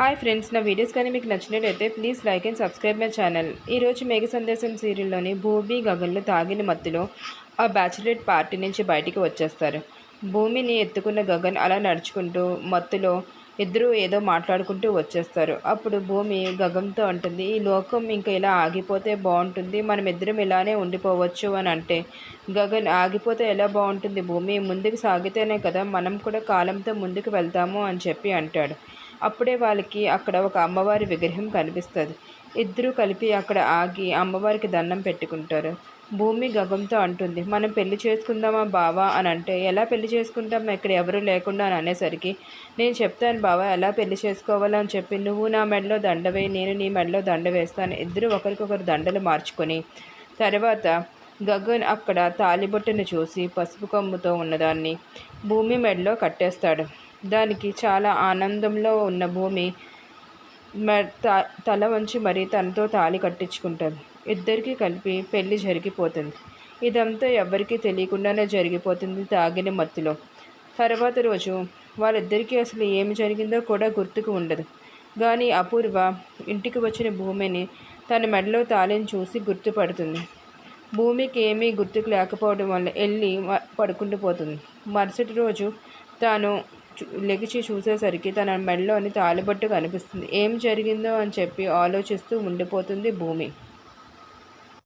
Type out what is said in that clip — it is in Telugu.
హాయ్ ఫ్రెండ్స్ నా వీడియోస్ కానీ మీకు నచ్చినట్లయితే please like and subscribe my channel ఈరోజు మేఘ సందేశం సీరియల్లోని భూమి గగన్లు తాగిన మత్తులో ఆ బ్యాచిలర్ పార్టీ నుంచి బయటికి వచ్చేస్తారు. భూమిని ఎత్తుకున్న గగన్ అలా నడుచుకుంటూ మత్తులో ఇద్దరూ ఏదో మాట్లాడుకుంటూ వచ్చేస్తారు. అప్పుడు భూమి గగంతో అంటుంది ఈ లోకం ఇంకా ఇలా ఆగిపోతే బాగుంటుంది. మనం ఇద్దరం ఇలానే ఉండిపోవచ్చు అని అంటే గగన్ ఆగిపోతే ఎలా బాగుంటుంది భూమి? ముందుకు సాగితేనే కదా మనం కూడా కాలంతో ముందుకు వెళ్తాము అని చెప్పి అంటాడు. అప్పుడే వాళ్ళకి అక్కడ ఒక అమ్మవారి విగ్రహం కనిపిస్తుంది. ఇద్దరూ కలిపి అక్కడ ఆగి అమ్మవారికి దండం పెట్టుకుంటారు. భూమి గగంతో అంటుంది మనం పెళ్ళి చేసుకుందామా బావా? అని అంటే ఎలా పెళ్ళి చేసుకుంటాం? ఇక్కడ ఎవరు లేకుండా అని అనేసరికి నేను చెప్తాను బావా ఎలా పెళ్ళి చేసుకోవాలని చెప్పి నువ్వు నా మెడలో దండ వేయి నేను నీ మెడలో దండ వేస్తాను ఇద్దరు ఒకరికొకరు దండలు మార్చుకొని తర్వాత గగన్ అక్కడ తాలిబొట్టును చూసి పసుపు కొమ్ముతో ఉన్నదాన్ని భూమి మెడలో కట్టేస్తాడు. దానికి చాలా ఆనందంలో ఉన్న భూమి తల వంచి మరీ తనతో తాళి కట్టించుకుంటుంది. ఇద్దరికీ కలిపి పెళ్ళి జరిగిపోతుంది. ఇదంతా ఎవరికీ తెలియకుండానే జరిగిపోతుంది తాగిన మత్తులో. తర్వాత రోజు వాళ్ళిద్దరికీ అసలు ఏమి జరిగిందో కూడా గుర్తుకు ఉండదు. కానీ అపూర్వ ఇంటికి వచ్చిన భూమిని తన మెడలో తాళిని చూసి గుర్తుపడుతుంది. భూమికి ఏమీ గుర్తుకు లేకపోవడం వల్ల వెళ్ళి పడుకుంటూ పోతుంది మరుసటి రోజు తాను లెగిచి చూసేసరికి తన మెడలోని తాలిబట్టు కనిపిస్తుంది. ఏం జరిగిందో అని చెప్పి ఆలోచిస్తూ ఉండిపోతుంది భూమి.